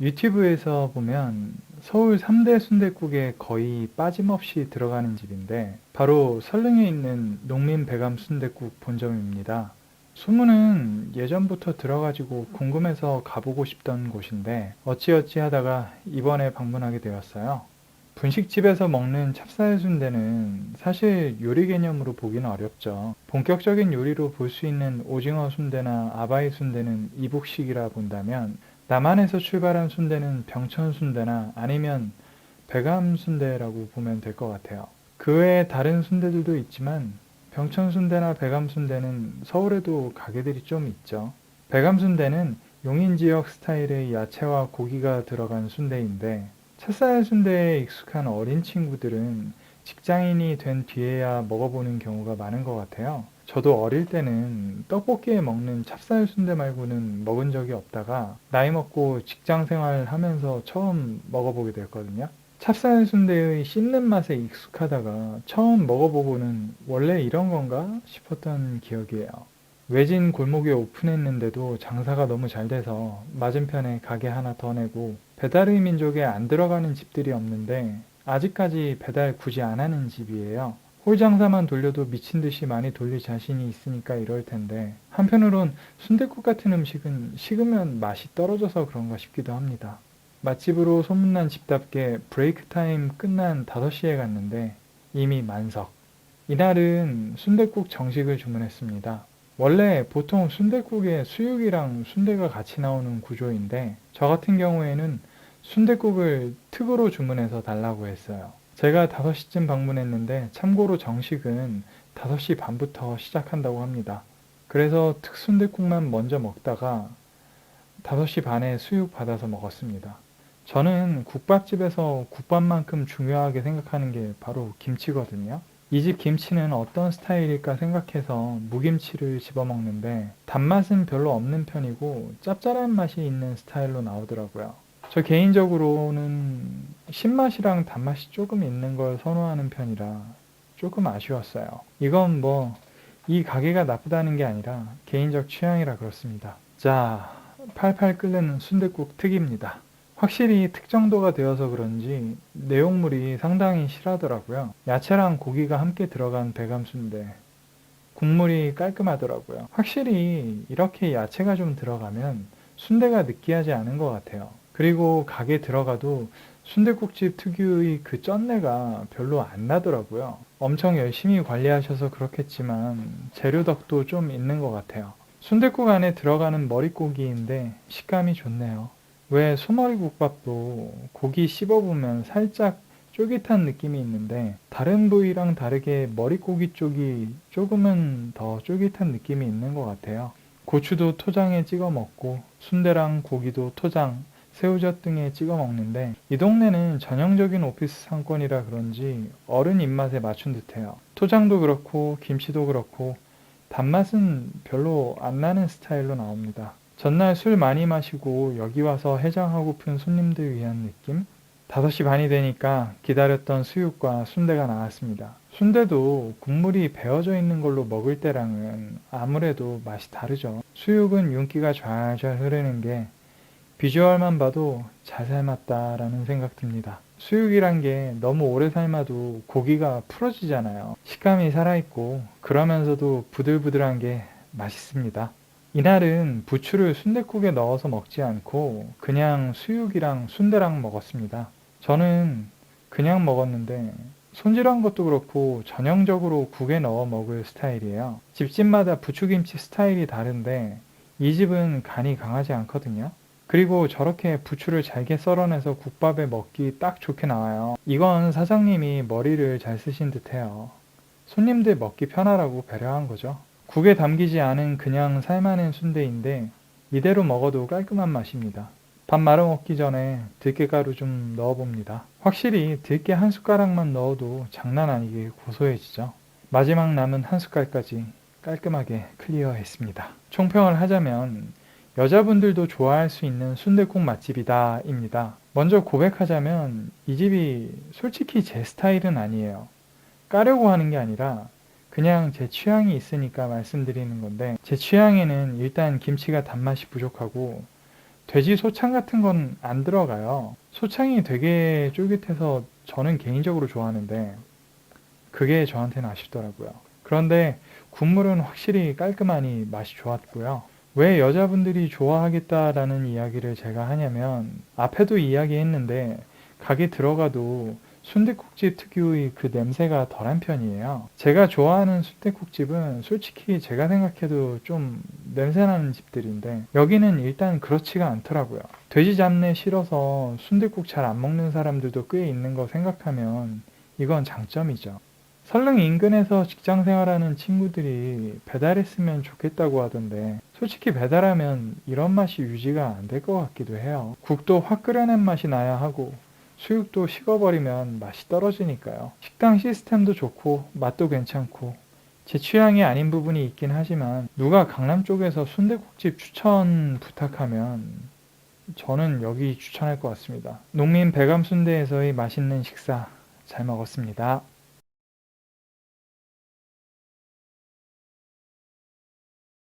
유튜브에서 보면 서울 3대 순댓국에 거의 빠짐없이 들어가는 집인데 바로 설릉에 있는 농민 배감 순댓국 본점입니다. 소문은 예전부터 들어가지고 궁금해서 가보고 싶던 곳인데 어찌어찌 하다가 이번에 방문하게 되었어요. 분식집에서 먹는 찹쌀 순대는 사실 요리 개념으로 보기는 어렵죠. 본격적인 요리로 볼 수 있는 오징어 순대나 아바이 순대는 이북식이라 본다면 남한에서 출발한 순대는 병천 순대나 아니면 배감 순대라고 보면 될 것 같아요. 그 외에 다른 순대들도 있지만 병천 순대나 배감 순대는 서울에도 가게들이 좀 있죠. 배감 순대는 용인 지역 스타일의 야채와 고기가 들어간 순대인데 찹쌀 순대에 익숙한 어린 친구들은 직장인이 된 뒤에야 먹어보는 경우가 많은 것 같아요. 저도 어릴 때는 떡볶이에 먹는 찹쌀 순대 말고는 먹은 적이 없다가 나이 먹고 직장 생활 하면서 처음 먹어보게 됐거든요. 찹쌀 순대의 씹는 맛에 익숙하다가 처음 먹어보고는 원래 이런 건가 싶었던 기억이에요. 외진 골목에 오픈했는데도 장사가 너무 잘 돼서 맞은편에 가게 하나 더 내고 배달의 민족에 안 들어가는 집들이 없는데 아직까지 배달 굳이 안 하는 집이에요. 홀 장사만 돌려도 미친 듯이 많이 돌릴 자신이 있으니까 이럴 텐데 한편으론 순댓국 같은 음식은 식으면 맛이 떨어져서 그런가 싶기도 합니다. 맛집으로 소문난 집답게 브레이크 타임 끝난 5시에 갔는데 이미 만석. 이날은 순댓국 정식을 주문했습니다. 원래 보통 순댓국에 수육이랑 순대가 같이 나오는 구조인데 저 같은 경우에는 순댓국을 특으로 주문해서 달라고 했어요. 제가 5시쯤 방문했는데 참고로 정식은 5시 반부터 시작한다고 합니다. 그래서 특순댓국만 먼저 먹다가 5시 반에 수육 받아서 먹었습니다. 저는 국밥집에서 국밥만큼 중요하게 생각하는 게 바로 김치거든요. 이 집 김치는 어떤 스타일일까 생각해서 무김치를 집어먹는데 단맛은 별로 없는 편이고 짭짤한 맛이 있는 스타일로 나오더라고요. 저 개인적으로는 신맛이랑 단맛이 조금 있는 걸 선호하는 편이라 조금 아쉬웠어요. 이건 뭐 이 가게가 나쁘다는 게 아니라 개인적 취향이라 그렇습니다. 자, 팔팔 끓는 순댓국 특입니다. 확실히 특정도가 되어서 그런지 내용물이 상당히 실하더라고요. 야채랑 고기가 함께 들어간 배감순대. 국물이 깔끔하더라고요. 확실히 이렇게 야채가 좀 들어가면 순대가 느끼하지 않은 것 같아요. 그리고 가게 들어가도 순대국집 특유의 그 쩐내가 별로 안 나더라고요. 엄청 열심히 관리하셔서 그렇겠지만 재료 덕도 좀 있는 것 같아요. 순대국 안에 들어가는 머릿고기인데 식감이 좋네요. 왜 소머리 국밥도 고기 씹어보면 살짝 쫄깃한 느낌이 있는데 다른 부위랑 다르게 머릿고기 쪽이 조금은 더 쫄깃한 느낌이 있는 것 같아요. 고추도 토장에 찍어 먹고 순대랑 고기도 토장, 새우젓 등에 찍어 먹는데 이 동네는 전형적인 오피스 상권이라 그런지 어른 입맛에 맞춘 듯해요. 토장도 그렇고 김치도 그렇고 단맛은 별로 안 나는 스타일로 나옵니다. 전날 술 많이 마시고 여기 와서 해장하고픈 손님들 위한 느낌? 5시 반이 되니까 기다렸던 수육과 순대가 나왔습니다. 순대도 국물이 배어져 있는 걸로 먹을 때랑은 아무래도 맛이 다르죠. 수육은 윤기가 좌절 흐르는 게 비주얼만 봐도 잘 삶았다라는 생각 듭니다. 수육이란 게 너무 오래 삶아도 고기가 풀어지잖아요. 식감이 살아있고 그러면서도 부들부들한 게 맛있습니다. 이날은 부추를 순댓국에 넣어서 먹지 않고 그냥 수육이랑 순대랑 먹었습니다. 저는 그냥 먹었는데 손질한 것도 그렇고 전형적으로 국에 넣어 먹을 스타일이에요. 집집마다 부추김치 스타일이 다른데 이 집은 간이 강하지 않거든요. 그리고 저렇게 부추를 잘게 썰어내서 국밥에 먹기 딱 좋게 나와요. 이건 사장님이 머리를 잘 쓰신 듯해요. 손님들 먹기 편하라고 배려한 거죠. 국에 담기지 않은 그냥 삶아낸 순대인데 이대로 먹어도 깔끔한 맛입니다. 밥 말아 먹기 전에 들깨가루 좀 넣어봅니다. 확실히 들깨 한 숟가락만 넣어도 장난 아니게 고소해지죠. 마지막 남은 한 숟갈까지 깔끔하게 클리어했습니다. 총평을 하자면 여자분들도 좋아할 수 있는 순댓국 맛집이다 입니다. 먼저 고백하자면 이 집이 솔직히 제 스타일은 아니에요. 까려고 하는 게 아니라 그냥 제 취향이 있으니까 말씀드리는 건데 제 취향에는 일단 김치가 단맛이 부족하고 돼지 소창 같은 건 안 들어가요. 소창이 되게 쫄깃해서 저는 개인적으로 좋아하는데 그게 저한테는 아쉽더라고요. 그런데 국물은 확실히 깔끔하니 맛이 좋았고요. 왜 여자분들이 좋아하겠다라는 이야기를 제가 하냐면 앞에도 이야기했는데 가게 들어가도 순댓국집 특유의 그 냄새가 덜한 편이에요. 제가 좋아하는 순댓국집은 솔직히 제가 생각해도 좀 냄새나는 집들인데 여기는 일단 그렇지가 않더라고요. 돼지 잡내 싫어서 순댓국 잘 안 먹는 사람들도 꽤 있는 거 생각하면 이건 장점이죠. 설릉 인근에서 직장 생활하는 친구들이 배달했으면 좋겠다고 하던데 솔직히 배달하면 이런 맛이 유지가 안 될 것 같기도 해요. 국도 확 끓여낸 맛이 나야 하고 수육도 식어버리면 맛이 떨어지니까요. 식당 시스템도 좋고 맛도 괜찮고 제 취향이 아닌 부분이 있긴 하지만 누가 강남 쪽에서 순대국집 추천 부탁하면 저는 여기 추천할 것 같습니다. 농민 배감 순대에서의 맛있는 식사 잘 먹었습니다.